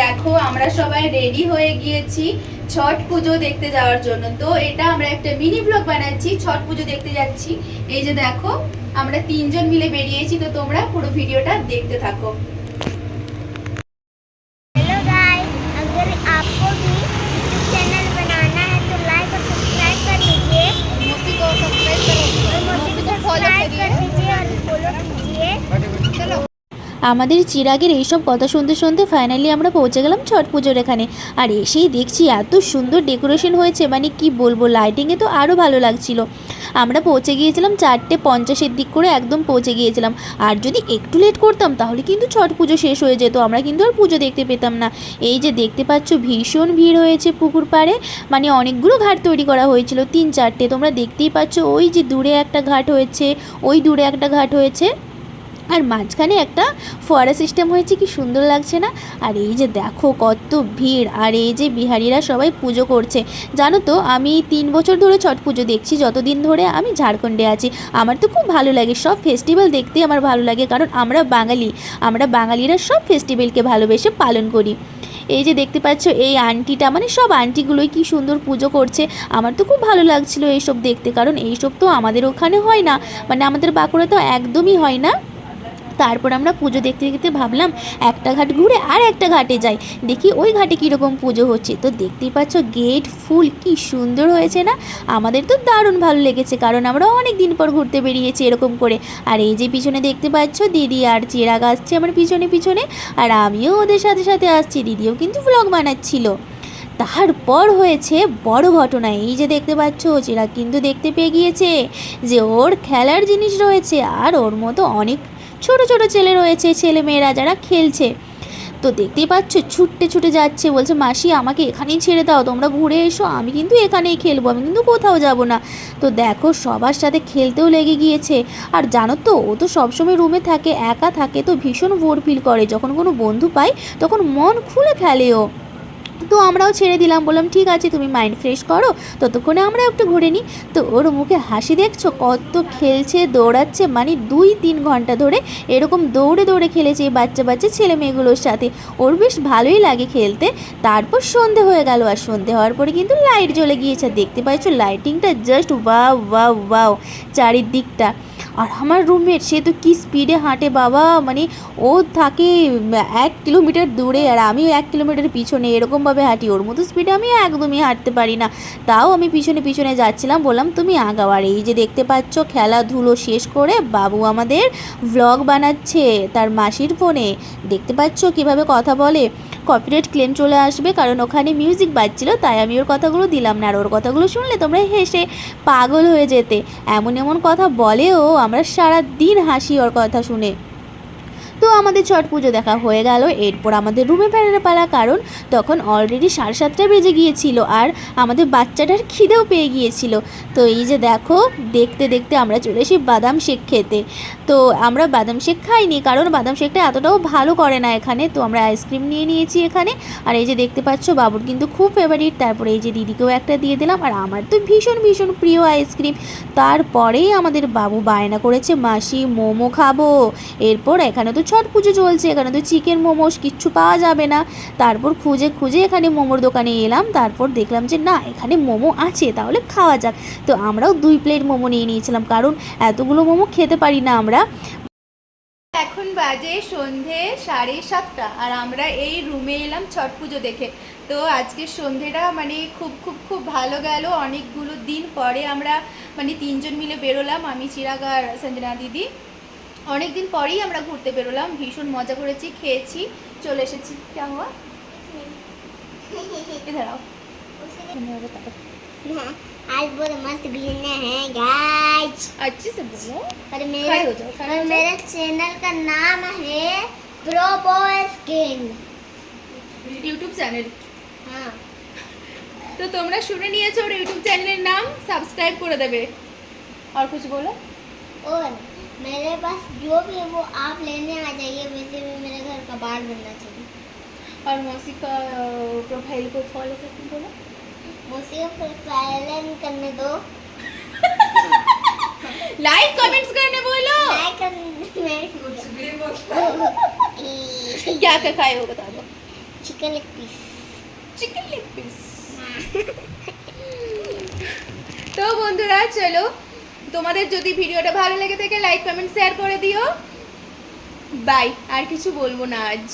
দেখো, আমরা সবাই রেডি হয়ে গিয়েছি ছট পুজো দেখতে যাওয়ার জন্য। তো এটা আমরা একটা মিনি ব্লগ বানাচ্ছি, ছট পুজো দেখতে যাচ্ছি। এই যে দেখো, আমরা তিনজন মিলে বেরিয়েছি, তো তোমরা পুরো ভিডিওটা দেখতে থাকো। আমাদের চিরাগের এইসব কথা শুনতে শুনতে ফাইনালি আমরা পৌঁছে গেলাম ছট পুজোর এখানে। আর এসেই দেখছি এত সুন্দর ডেকোরেশন হয়েছে মানে কি বলব লাইটিংয়ে তো আরও ভালো লাগছিল। আমরা পৌঁছে গিয়েছিলাম চারটে পঞ্চাশের দিক করে একদম পৌঁছে গিয়েছিলাম। আর যদি একটু লেট করতাম, তাহলে কিন্তু ছট পুজো শেষ হয়ে যেত, আমরা কিন্তু আর পুজো দেখতে পেতাম না। এই যে দেখতে পাচ্ছ, ভীষণ ভিড় হয়েছে পুকুর পাড়ে মানে অনেকগুলো ঘাট তৈরি করা হয়েছিল, তিন চারটে। তোমরা দেখতেই পাচ্ছ, ওই যে দূরে একটা ঘাট হয়েছে, ওই দূরে একটা ঘাট হয়েছে। আর মাঝখানে একটা ফোয়ারা সিস্টেম হয়েছে, কি সুন্দর লাগছে না? আর এই যে দেখো কত ভিড়, আর এই যে বিহারিরা সবাই পুজো করছে। জানো তো, আমি তিন বছর ধরে ছট পুজো দেখছি, যতদিন ধরে আমি ঝাড়খণ্ডে আছি। আমার তো খুব ভালো লাগে, সব ফেস্টিভ্যাল দেখতে আমার ভালো লাগে, কারণ আমরা বাঙালি। আমরা বাঙালিরা সব ফেস্টিভ্যালকে ভালোবেসে পালন করি। এই যে দেখতে পাচ্ছ, এই আন্টিটা মানে সব আন্টিগুলোই কি সুন্দর পুজো করছে। আমার তো খুব ভালো লাগছিল এইসব দেখতে, কারণ এইসব তো আমাদের ওখানে হয় না। মানে আমাদের বাঁকুড়া তো একদমই হয় না। তারপর আমরা পুজো দেখতে দেখতে ভাবলাম একটা ঘাট ঘুরে আর একটা ঘাটে যাই। দেখি ওই ঘাটে কীরকম পুজো হচ্ছে। তো দেখতেই পাচ্ছ গেট ফুল কি সুন্দর হয়েছে না? আমাদের তো দারুণ ভালো লেগেছে কারণ আমরা অনেক দিন পর ঘুরতে বেরিয়েছি এরকম করে। আর এই যে পিছনে দেখতে পাচ্ছ দিদি আর চিরাগ আসছে আমার পিছনে পিছনে। আর আমিও ওদের সাথে সাথে আসছি। দিদিও কিন্তু ব্লগ বানাচ্ছিল। তারপর হয়েছে বড় ঘটনা। এই যে দেখতে পাচ্ছ চিরাগ কিন্তু দেখতে পেয়ে গিয়েছে যে ওর খেলার জিনিস রয়েছে। আর ওর মতো অনেক ছোট ছোট ছেলে রয়েছে, ছেলে মেয়েরা যারা খেলছে। তো দেখতেই পাচ্ছ, ছুটতে ছুটে যাচ্ছে, বলছে, মাসি, আমাকে এখানেই ছেড়ে দাও, তোমরা ঘুরে এসো, আমি কিন্তু এখানেই খেলব, আমি কিন্তু কোথাও যাব না। তো দেখো, সবার সাথে খেলতেও লেগে গিয়েছে। আর জানো তো, ও তো সবসময় রুমে থাকে, একা থাকে, তো ভীষণ বোর ফিল করে। যখন কোনো বন্ধু পায়, তখন মন খুলে খেলে ও। তো আমরাও ছেড়ে দিলাম। বললাম, ঠিক আছে, তুমি মাইন্ড ফ্রেশ করো। ততক্ষণে আমরা একটু ঘুরে নিই। তো ওর মুখে হাসি দেখছ? কত খেলছে, দৌড়াচ্ছে মানে দুই তিন ঘণ্টা ধরে এরকম দৌড়ে দৌড়ে খেলেছে এই বাচ্চা বাচ্চা ছেলে মেয়েগুলোর সাথে। ওর বেশ ভালোই লাগে খেলতে। তারপর সন্ধে হয়ে গেল আর সন্ধে হওয়ার পরে কিন্তু লাইট জ্বলে গিয়েছে। দেখতে পাচ্ছ লাইটিংটা জাস্ট ওয়াও ওয়াও ওয়াও চারিদিকটা। আর আমার রুমমেট সে তো কি স্পিডে হাঁটে বাবা? মানে ও থাকে এক কিলোমিটার দূরে আর আমিও এক কিলোমিটার পিছনে, এরকমভাবে হাঁটি। ওর মতো স্পিডে আমি একদমই হাঁটতে পারি না। তাও আমি পিছনে পিছনে যাচ্ছিলাম, বললাম, তুমি আগাও। আর এই যে দেখতে পাচ্ছ, খেলাধুলো শেষ করে বাবু আমাদের ভ্লগ বানাচ্ছে, তার মাসির ফোনে দেখতে পাচ্ছ কীভাবে কথা বলে? কপিরাইট ক্লেম চলে আসবে, কারণ ওখানে মিউজিক বাজছিল, তাই আমি ওর কথাগুলো দিলাম না। আর ওর কথাগুলো শুনলে তোমরা হেসে পাগল হয়ে যেতে। এমন এমন কথা বলেও আমরা সারা দিন হাসি ওর কথা শুনে। তো আমাদের ছট পুজো দেখা হয়ে গেল। এরপর আমাদের রুমে ফেরার পালা কারণ তখন অলরেডি সাড়ে সাতটা বেজে গিয়েছিল আর আমাদের বাচ্চাটার খিদেও পেয়ে গিয়েছিল। তো এই যে দেখো, দেখতে দেখতে আমরা চলে এসি বাদাম শেক খেতে। তো আমরা বাদাম শেক খাইনি কারণ বাদাম শেকটা এতটাও ভালো করে না এখানে। তো আমরা আইসক্রিম নিয়ে নিয়েছি এখানে। আর এই যে দেখতে পাচ্ছ, বাবুর কিন্তু খুব ফেভারিট তারপরে এই যে দিদিকেও একটা দিয়ে দিলাম। আর আমার তো ভীষণ ভীষণ প্রিয় আইসক্রিম। তারপরেই আমাদের বাবু বায়না করেছে, মাসি, মোমো খাব। এরপর এখানে তো ছট পুজো চলছে এখানে। তো চিকেন মোমোস কিচ্ছু পাওয়া যাবে না। তারপর খুঁজে খুঁজে এখানে মোমোর দোকানে এলাম। তারপর দেখলাম যে, না, এখানে মোমো আছে, তাহলে খাওয়া যাক। তো আমরাও দুই প্লেট মোমো নিয়ে নিয়েছিলাম, কারণ এতগুলো মোমো খেতে পারি না আমরা। এখন বাজে সন্ধে সাড়ে সাতটা, আর আমরা এই রুমে এলাম ছট পুজো দেখে। তো আজকে সন্ধেটা মানে খুব খুব খুব ভালো গেল। অনেকগুলো দিন পরে আমরা মানে তিনজন মিলে বেরোলাম। আমি চিরাগ আর সঞ্জনা দিদি। অনেক দিন পরেই আমরা ঘুরতে বেরোলাম ভীষণ মজা করেছি খেয়েছি চলে এসেছি কেমন इधर आओ हाँ, आज बहुत मस्त बिना है गाइस अच्छे से बोलो और खड़े मेरा हो जाओ, खड़े और हो जाओ। मेरे चैनल का नाम है pro boys king YouTube channel हाँ তো তোমরা শুনে নিয়েছো ওর ইউটিউব চ্যানেলের নাম সাবস্ক্রাইব করে দেবে আর कुछ बोलो और मेरे पास जो भी है वो आप लेने आ जाइए वैसे भी मेरे घर कबाड़ बनना चाहिए और मौसी का प्रोफाइल को फॉलो करके बोलो मुझे फिर साइलेंट करने दो लाइक कमेंट्स करने बोलो लाइक करने क्या क्या खाए हो बता दो chicken leg piece chicken leg piece তো বন্ধুরা চলো তোমাদের যদি ভিডিওটা ভালো লেগে থাকে লাইক কমেন্ট শেয়ার করে দিও। বাই আর কিছু বলব না আজ।